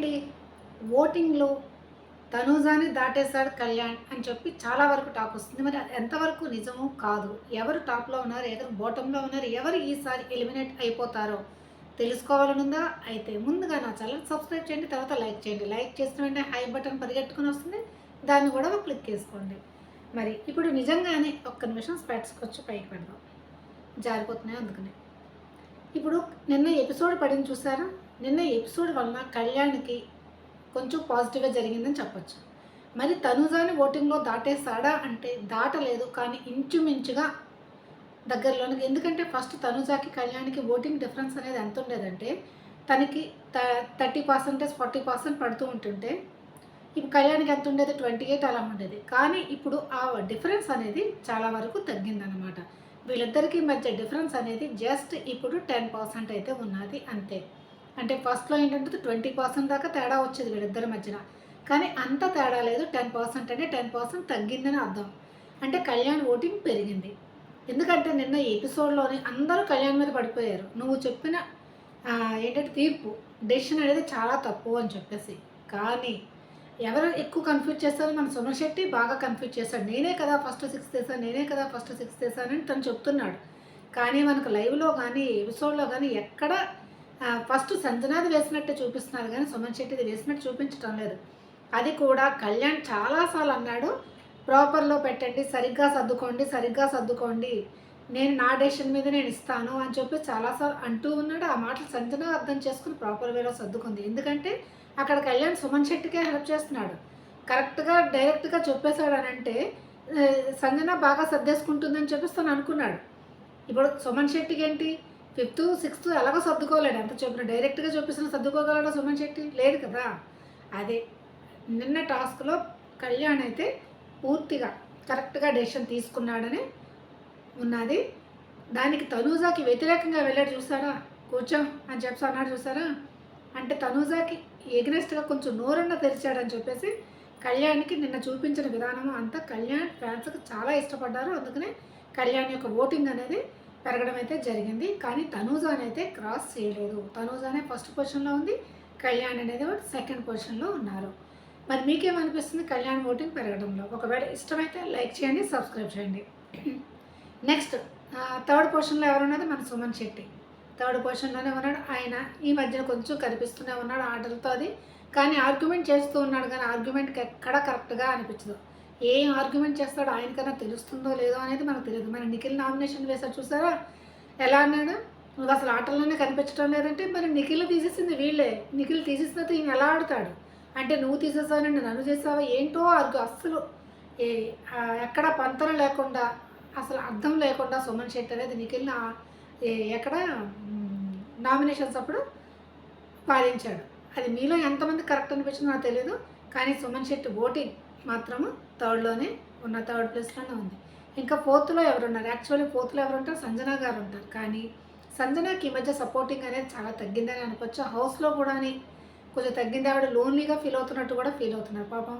అండి ఓటింగ్లో తనూజాని దాటేశాడు కళ్యాణ్ అని చెప్పి చాలా వరకు టాప్ వస్తుంది. మరి అది ఎంతవరకు నిజము కాదు. ఎవరు టాప్లో ఉన్నారు? ఎవరు బాటంలో ఉన్నారు? ఎవరు ఈసారి ఎలిమినేట్ అయిపోతారో తెలుసుకోవాలనుందా? అయితే ముందుగా నా ఛానల్ సబ్స్క్రైబ్ చేయండి తర్వాత లైక్ చేయండి. లైక్ చేసిన వెంటనే హై బటన్ పరిగెట్టుకుని వస్తుంది. దాన్ని కూడా ఒక క్లిక్ చేసుకోండి. మరి ఇప్పుడు నిజంగానే ఒక్క నిమిషం స్పెట్స్కి వచ్చి పైకి పెడదాం. జారిపోతున్నాయి అందుకని. ఇప్పుడు నిన్న ఎపిసోడ్ పడింది చూసారా? నిన్న ఎపిసోడ్ వలన కళ్యాణ్కి కొంచెం పాజిటివ్గా జరిగిందని చెప్పొచ్చు. మరి తనుజాని ఓటింగ్లో దాటేశాడా అంటే దాటలేదు కానీ ఇంచుమించుగా దగ్గరలోనికి ఎందుకంటే ఫస్ట్ తనుజాకి కళ్యాణ్కి ఓటింగ్ డిఫరెన్స్ అనేది ఎంత ఉండేదంటే తనకి త థర్టీ పర్సెంటేజ్ ఫార్టీ పర్సెంట్ పడుతూ ఉంటుంటే ఇప్పుడు కళ్యాణ్కి ఎంత ఉండేది? ట్వంటీ ఎయిట్ అలా ఉండేది. కానీ ఇప్పుడు ఆ డిఫరెన్స్ అనేది చాలా వరకు తగ్గిందనమాట వీళ్ళిద్దరికీ మధ్య డిఫరెన్స్ అనేది జస్ట్ ఇప్పుడు టెన్ పర్సెంట్ అయితే ఉన్నది అంతే. అంటే ఫస్ట్లో ఏంటంటే ట్వంటీ పర్సెంట్ దాకా తేడా వచ్చేది వీళ్ళిద్దరి మధ్యన. కానీ అంత తేడా లేదు టెన్ పర్సెంట్ అంటే టెన్ పర్సెంట్ తగ్గిందని అర్థం. అంటే కళ్యాణ్ ఓటింగ్ పెరిగింది. ఎందుకంటే నిన్న ఈ ఎపిసోడ్లోని అందరూ కళ్యాణ్ మీద పడిపోయారు. నువ్వు చెప్పిన ఏంటంటే తీర్పు డెసిషన్ అనేది చాలా తప్పు అని చెప్పేసి. కానీ ఎవరు ఎక్కువ కన్ఫ్యూజ్ చేస్తారో మన సుమన్ శెట్టి బాగా కన్ఫ్యూజ్ చేశాడు. నేనే కదా ఫస్ట్ సిక్స్ చేశాను నేనే కదా ఫస్ట్ సిక్స్ చేశానని అని తను చెప్తున్నాడు. కానీ మనకు లైవ్లో కానీ ఎపిసోడ్లో కానీ ఎక్కడ ఫస్ట్ సంజనాది వేసినట్టే చూపిస్తున్నారు కానీ సుమన్ శెట్టిది వేసినట్టు చూపించడం లేదు. అది కూడా కళ్యాణ్ చాలాసార్లు అన్నాడు ప్రాపర్లో పెట్టండి సరిగ్గా సర్దుకోండి సరిగ్గా సర్దుకోండి. నేను నా డెసిషన్ మీద నేను ఇస్తాను అని చెప్పి చాలాసార్లు అంటూ ఉన్నాడు. ఆ మాటలు సంజన అర్థం చేసుకుని ప్రాపర్ వేలో సర్దుకుంది. ఎందుకంటే అక్కడ కళ్యాణ్ సుమన్ శెట్టికే హెల్ప్ చేస్తున్నాడు. కరెక్ట్గా డైరెక్ట్గా చెప్పేశాడు అని అంటే సంజన బాగా సర్దేసుకుంటుందని చెప్పేసి తను అనుకున్నాడు. ఇప్పుడు సుమన్ శెట్టికి ఏంటి ఫిఫ్త్ సిక్స్త్ ఎలాగో సర్దుకోలేడు. ఎంత చెప్పిన డైరెక్ట్గా చూపిస్తున్న సర్దుకోగలడా సుమన్ శెట్టి? లేదు కదా. అదే. నిన్న టాస్క్లో కళ్యాణ్ అయితే పూర్తిగా కరెక్ట్గా డెసిషన్ తీసుకున్నాడని ఉన్నది. దానికి తనూజాకి వ్యతిరేకంగా వెళ్ళాడు చూసారా? కూర్చో అని చెప్పి అన్నాడు చూసారా? అంటే తనూజాకి ఎగ్నెస్ట్గా కొంచెం నోరన్న తెరిచాడని చెప్పేసి కళ్యాణ్కి నిన్న చూపించిన విధానం అంతా కళ్యాణ్ ఫ్యాన్స్కి చాలా ఇష్టపడ్డారు. అందుకనే కళ్యాణ్ యొక్క ఓటింగ్ అనేది పెరగడం అయితే జరిగింది. కానీ తనూజాని అయితే క్రాస్ చేయలేదు. తనూజానే ఫస్ట్ పొజిషన్లో ఉంది. కళ్యాణ్ అనేది సెకండ్ పొజిషన్లో ఉన్నారు. మరి మీకేమనిపిస్తుంది కళ్యాణ్ ఓటింగ్ పెరగడంలో? ఒకవేళ ఇష్టమైతే లైక్ చేయండి సబ్స్క్రైబ్ చేయండి. నెక్స్ట్ థర్డ్ పొజిషన్లో ఎవరున్నది? మన సుమన్ శెట్టి. థర్డ్ పొజిషన్లోనే ఉన్నాడు. ఆయన ఈ మధ్యన కొంచెం కనిపిస్తూనే ఉన్నాడు ఆటలతో అది. కానీ ఆర్గ్యుమెంట్ చేస్తూ ఉన్నాడు. కానీ ఆర్గ్యుమెంట్కి ఎక్కడ కరెక్ట్గా అనిపించదు. ఏం ఆర్గ్యుమెంట్ చేస్తాడో ఆయనకన్నా తెలుస్తుందో లేదో అనేది మనకు తెలియదు. మన నిఖిల్ నామినేషన్ వేశారు చూసారా? ఎలా అన్నాడు? నువ్వు అసలు ఆటల్లోనే కనిపించడం లేదంటే మరి నిఖిల్ తీసేసింది వీళ్ళే. నిఖిల్ తీసేసినట్టు ఈయన ఎలా ఆడతాడు? అంటే నువ్వు తీసేసావండి నన్ను చేసావా? ఏంటో ఆర్గ్యూ అస్సలు. ఏ ఎక్కడ పంతన లేకుండా అసలు అర్థం లేకుండా సుమన్ శెట్టి అనేది నిఖిల్ ఏ- ఎక్కడ? నామినేషన్స్ అప్పుడు పాలించాడు. అది మీలో ఎంతమంది కరెక్ట్ అనిపించిందో నాకు తెలియదు కానీ సుమన్ శెట్టి ఓటింగ్ మాత్రము థర్డ్లోనే ఉన్న థర్డ్ ప్లేస్లోనే ఉంది. ఇంకా ఫోర్త్లో ఎవరున్నారు? యాక్చువల్లీ ఫోర్త్లో ఎవరు ఉంటారు సంజన గారు ఉంటారు. కానీ సంజనకి ఈ మధ్య సపోర్టింగ్ అనేది చాలా తగ్గిందని అనుకోవచ్చు. హౌస్లో కూడా కొంచెం తగ్గింది. ఆవిడ లోన్లీగా ఫీల్ అవుతున్నట్టు కూడా ఫీల్ అవుతున్నారు. పాపం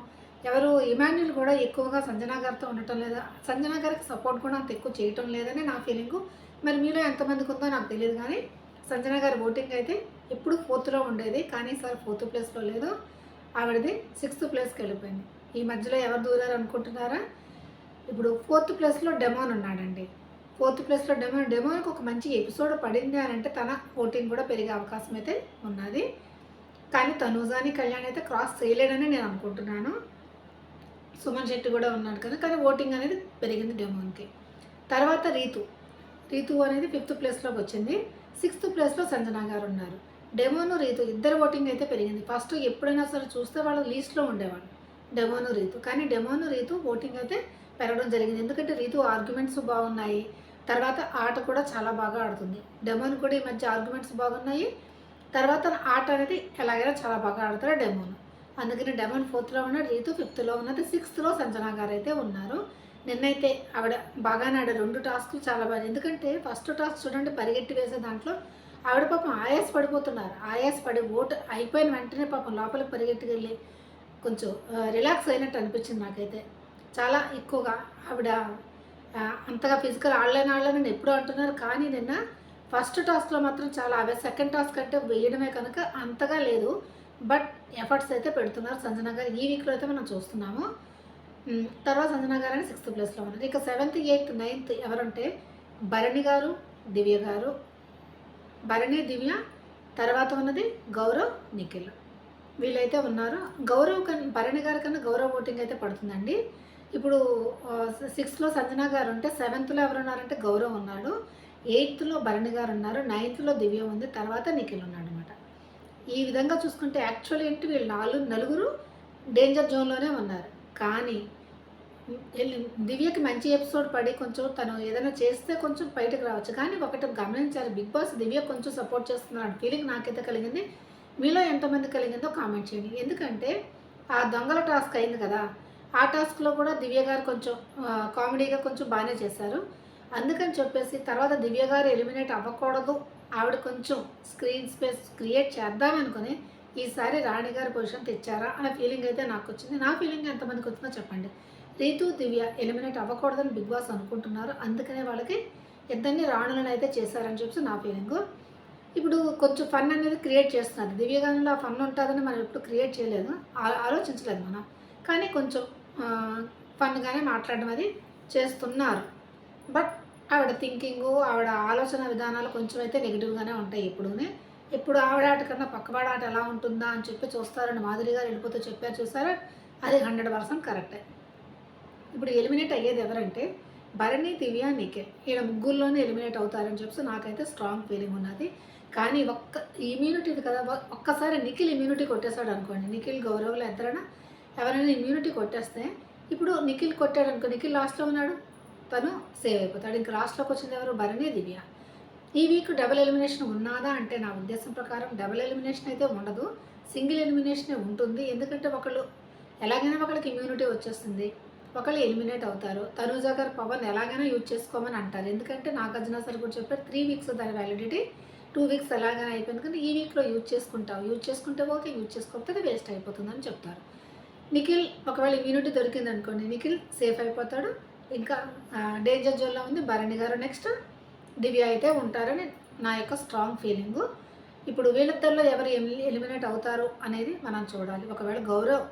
ఎవరు ఇమాన్యుల్ కూడా ఎక్కువగా సంజన గారితో ఉండటం లేదా సంజన గారికి సపోర్ట్ కూడా అంత ఎక్కువ చేయటం లేదని నా ఫీలింగు. మరి మీలో ఎంతమందికి ఉందో నాకు తెలియదు కానీ సంజన గారి ఓటింగ్ అయితే ఎప్పుడు ఫోర్త్లో ఉండేది. కానీ సార్ ఫోర్త్ ప్లేస్లో లేదు. ఆవిడది సిక్స్త్ ప్లేస్కి వెళ్ళిపోయింది. ఈ మధ్యలో ఎవరు దూరారు అనుకుంటున్నారా? ఇప్పుడు ఫోర్త్ ప్లేస్లో డెమోన్ ఉన్నాడండి. ఫోర్త్ ప్లేస్లో డెమోన్ డెమోన్కి ఒక మంచి ఎపిసోడ్ పడింది అని అంటే తన ఓటింగ్ కూడా పెరిగే అవకాశం అయితే ఉన్నది. కానీ తనూజాని కళ్యాణ్ అయితే క్రాస్ చేయలేడని నేను అనుకుంటున్నాను. సుమన్ శెట్టి కూడా ఉన్నాడు కదా కానీ ఓటింగ్ అనేది పెరిగింది డెమోన్కి. తర్వాత రీతు. రీతు అనేది ఫిఫ్త్ ప్లేస్లోకి వచ్చింది. సిక్స్త్ ప్లేస్లో సంజన గారు ఉన్నారు. డెమోను రీతు ఇద్దరు ఓటింగ్ అయితే పెరిగింది. ఫస్ట్ ఎప్పుడైనా సరే చూస్తే వాళ్ళు లీస్ట్లో ఉండేవాళ్ళు. డెమోను రీతు. కానీ డెమోను రీతు ఓటింగ్ అయితే పెరగడం జరిగింది. ఎందుకంటే రీతు ఆర్గ్యుమెంట్స్ బాగున్నాయి. తర్వాత ఆట కూడా చాలా బాగా ఆడుతుంది. డెమోన్ కూడా ఈ మధ్య ఆర్గ్యుమెంట్స్ బాగున్నాయి. తర్వాత ఆట అనేది ఎలాగైనా చాలా బాగా ఆడతారు డెమోన్. అందుకని డెమోన్ ఫోర్త్లో ఉన్న రీతు ఫిఫ్త్లో ఉన్నది సిక్స్త్లో సంజనా గారు అయితే ఉన్నారు. నిన్నైతే ఆవిడ బాగానే ఆడ రెండు టాస్క్లు చాలా బాగా. ఎందుకంటే ఫస్ట్ టాస్క్ చూడండి పరిగెట్టి వేసే దాంట్లో ఆవిడ పాపం ఆయాస పడిపోతున్నారు ఆయాస పడి ఓటు అయిపోయిన వెంటనే పాపం లోపలికి పరిగెట్టుకెళ్ళి కొంచెం రిలాక్స్ అయినట్టు అనిపించింది నాకైతే. చాలా ఎక్కువగా ఆవిడ అంతగా ఫిజికల్ ఆడలేని ఆడలేని ఎప్పుడూ అంటున్నారు. కానీ నిన్న ఫస్ట్ టాస్క్లో మాత్రం చాలా అవే సెకండ్ టాస్క్ అంటే వేయడమే కనుక అంతగా లేదు. బట్ ఎఫర్ట్స్ అయితే పెడుతున్నారు సంజన గారు. ఈ వీక్లో అయితే మనం చూస్తున్నాము. తర్వాత సంజన గారు అని సిక్స్త్ ప్లేస్లో ఉన్నారు. ఇక సెవెంత్ ఎయిత్ నైన్త్ ఎవరంటే భరణి గారు దివ్య గారు. భరణి దివ్య తర్వాత ఉన్నది గౌరవ్ నిఖిల్. వీళ్ళైతే ఉన్నారు. గౌరవ్ కన్నా భరణి గారి కన్నా గౌరవ్ ఓటింగ్ అయితే పడుతుందండి. ఇప్పుడు సిక్స్త్లో సంజన గారు ఉంటే సెవెంత్లో ఎవరు ఉన్నారంటే గౌరవ్ ఉన్నాడు. ఎయిత్లో భరణి గారు ఉన్నారు. నైన్త్లో దివ్య ఉంది. తర్వాత నిఖిల్ ఉన్నాడు అనమాట ఈ విధంగా చూసుకుంటే యాక్చువల్ ఏంటి వీళ్ళు నాలుగు నలుగురు డేంజర్ జోన్లోనే ఉన్నారు. కానీ దివ్యకి మంచి ఎపిసోడ్ పడి కొంచెం తను ఏదైనా చేస్తే కొంచెం బయటకు రావచ్చు. కానీ ఒకటి గమనించాలి. బిగ్ బాస్ దివ్య కొంచెం సపోర్ట్ చేస్తున్నారు ఫీలింగ్ నాకైతే కలిగింది. మీలో ఎంతమంది కలిగిందో కామెంట్ చేయండి. ఎందుకంటే ఆ దొంగల టాస్క్ అయింది కదా. ఆ టాస్క్లో కూడా దివ్య గారు కొంచెం కామెడీగా కొంచెం బాగానే చేశారు. అందుకని చెప్పేసి తర్వాత దివ్య గారు ఎలిమినేట్ అవ్వకూడదు. ఆవిడ కొంచెం స్క్రీన్ స్పేస్ క్రియేట్ చేద్దామనుకుని ఈసారి రాణి గారి పొజిషన్ తెచ్చారా అనే ఫీలింగ్ అయితే నాకు వచ్చింది. నా ఫీలింగ్ ఎంతమందికి వచ్చిందో చెప్పండి. రీతు దివ్య ఎలిమినేట్ అవ్వకూడదని బిగ్ బాస్ అనుకుంటున్నారు. అందుకనే వాళ్ళకి ఇద్దరిని రాణులను అయితే చేశారని చెప్పి నా ఫీలింగు. ఇప్పుడు కొంచెం ఫన్ అనేది క్రియేట్ చేస్తున్నారు. దివ్యగానంలో ఆ ఫన్ ఉంటుందని మనం ఎప్పుడు క్రియేట్ చేయలేదు. ఆలోచించలేదు మనం. కానీ కొంచెం ఫన్గానే మాట్లాడడం అది చేస్తున్నారు. బట్ ఆవిడ థింకింగ్ ఆవిడ ఆలోచన విధానాలు కొంచెం అయితే నెగిటివ్గానే ఉంటాయి ఇప్పుడునే ఇప్పుడు ఆవిడ ఆట కన్నా పక్కవాడ ఆట ఎలా ఉంటుందా అని చెప్పి చూస్తారని మాధురి గారు వెళ్ళిపోతే చెప్పారు చూసారా? అది హండ్రెడ్ పర్సెంట్ కరెక్టే ఇప్పుడు ఎలిమినేట్ అయ్యేది ఎవరంటే భరణి దివ్య నిఖిల్. ఈయన ముగ్గురులోనే ఎలిమినేట్ అవుతారని చెప్పి నాకైతే స్ట్రాంగ్ ఫీలింగ్ ఉన్నది. కానీ ఒక్క ఇమ్యూనిటీ కదా ఒక్కసారి నిఖిల్ ఇమ్యూనిటీ కొట్టేశాడు అనుకోండి నిఖిల్ గౌరవ్లో ఎవరైనా ఎవరైనా ఇమ్యూనిటీ కొట్టేస్తే ఇప్పుడు నిఖిల్ కొట్టాడు అనుకో నిఖిల్ లాస్ట్లో ఉన్నాడు తను సేవ్ అయిపోతాడు. ఇంకా లాస్ట్లోకి వచ్చింది ఎవరు? భరణి దివ్య. ఈ వీక్ డబుల్ ఎలిమినేషన్ ఉన్నదా అంటే నా ఉద్దేశం ప్రకారం డబుల్ ఎలిమినేషన్ అయితే ఉండదు సింగిల్ ఎలిమినేషనే ఉంటుంది. ఎందుకంటే ఒకళ్ళు ఎలాగైనా ఒకళ్ళకి ఇమ్యూనిటీ వచ్చేస్తుంది. ఒకళ్ళు ఎలిమినేట్ అవుతారు. తనూజ గారు పవన్ ఎలాగైనా యూజ్ చేసుకోమని అంటారు. ఎందుకంటే నాగార్జున సార్ కూడా చెప్పారు త్రీ వీక్స్ దాని వ్యాలిడిటీ టూ వీక్స్ ఎలాగైనా అయిపోయింది. కానీ ఈ వీక్లో యూజ్ చేసుకుంటావు. యూజ్ చేసుకుంటే ఓకే యూజ్ చేసుకోకపోతే వేస్ట్ అయిపోతుందని చెప్తారు. నిఖిల్ ఒకవేళ ఇమ్యూనిటీ దొరికింది అనుకోండి నిఖిల్ సేఫ్ అయిపోతాడు. ఇంకా డేంజర్ జోన్లో ఉంది భరణి గారు నెక్స్ట్. దివ్య అయితే ఉంటారని నా యొక్క స్ట్రాంగ్ ఫీలింగు. ఇప్పుడు వీళ్ళిద్దరిలో ఎవరు ఎలిమినేట్ అవుతారు అనేది మనం చూడాలి. ఒకవేళ గౌరవ్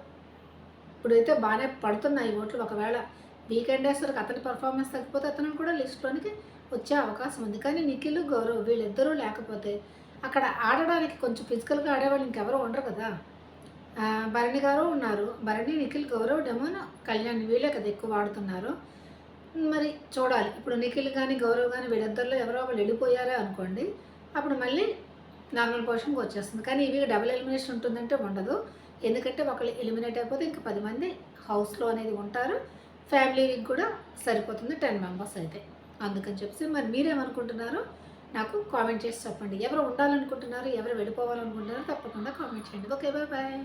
ఇప్పుడైతే బాగానే పడుతున్నాయి ఓట్లు. ఒకవేళ వీకెండ్ వేసరికి అతని పర్ఫార్మెన్స్ తగ్గిపోతే అతను కూడా లిస్ట్లోనికి వచ్చే అవకాశం ఉంది. కానీ నిఖిల్ గౌరవ్ వీళ్ళిద్దరూ లేకపోతే అక్కడ ఆడడానికి కొంచెం ఫిజికల్గా ఆడేవాళ్ళు ఇంకెవరు ఉండరు కదా. భరణి గారు ఉన్నారు. భరణి నిఖిల్ గౌరవ్ డెమోన్ కళ్యాణ్ వీళ్ళే కదా ఎక్కువ వాడుతున్నారు. మరి చూడాలి. ఇప్పుడు నిఖిల్ కానీ గౌరవ్ కానీ వీళ్ళిద్దరిలో ఎవరో ఒకళ్ళు వెళ్ళిపోయారే అనుకోండి అప్పుడు మళ్ళీ నార్మల్ పొజిషన్కి వచ్చేస్తుంది. కానీ ఇవి డబుల్ ఎలిమినేషన్ ఉంటుందంటే ఉండదు. ఎందుకంటే ఒకళ్ళు ఎలిమినేట్ అయిపోతే ఇంకా పది మంది హౌస్లో అనేది ఉంటారు. ఫ్యామిలీ కూడా సరిపోతుంది. టెన్ మెంబర్స్ అయితే. అందుకని చెప్పి మరి మీరేమనుకుంటున్నారో నాకు కామెంట్ చేసి చెప్పండి. ఎవరు ఉండాలనుకుంటున్నారు ఎవరు వెళ్ళిపోవాలనుకుంటున్నారో తప్పకుండా కామెంట్ చేయండి. Okay bye bye.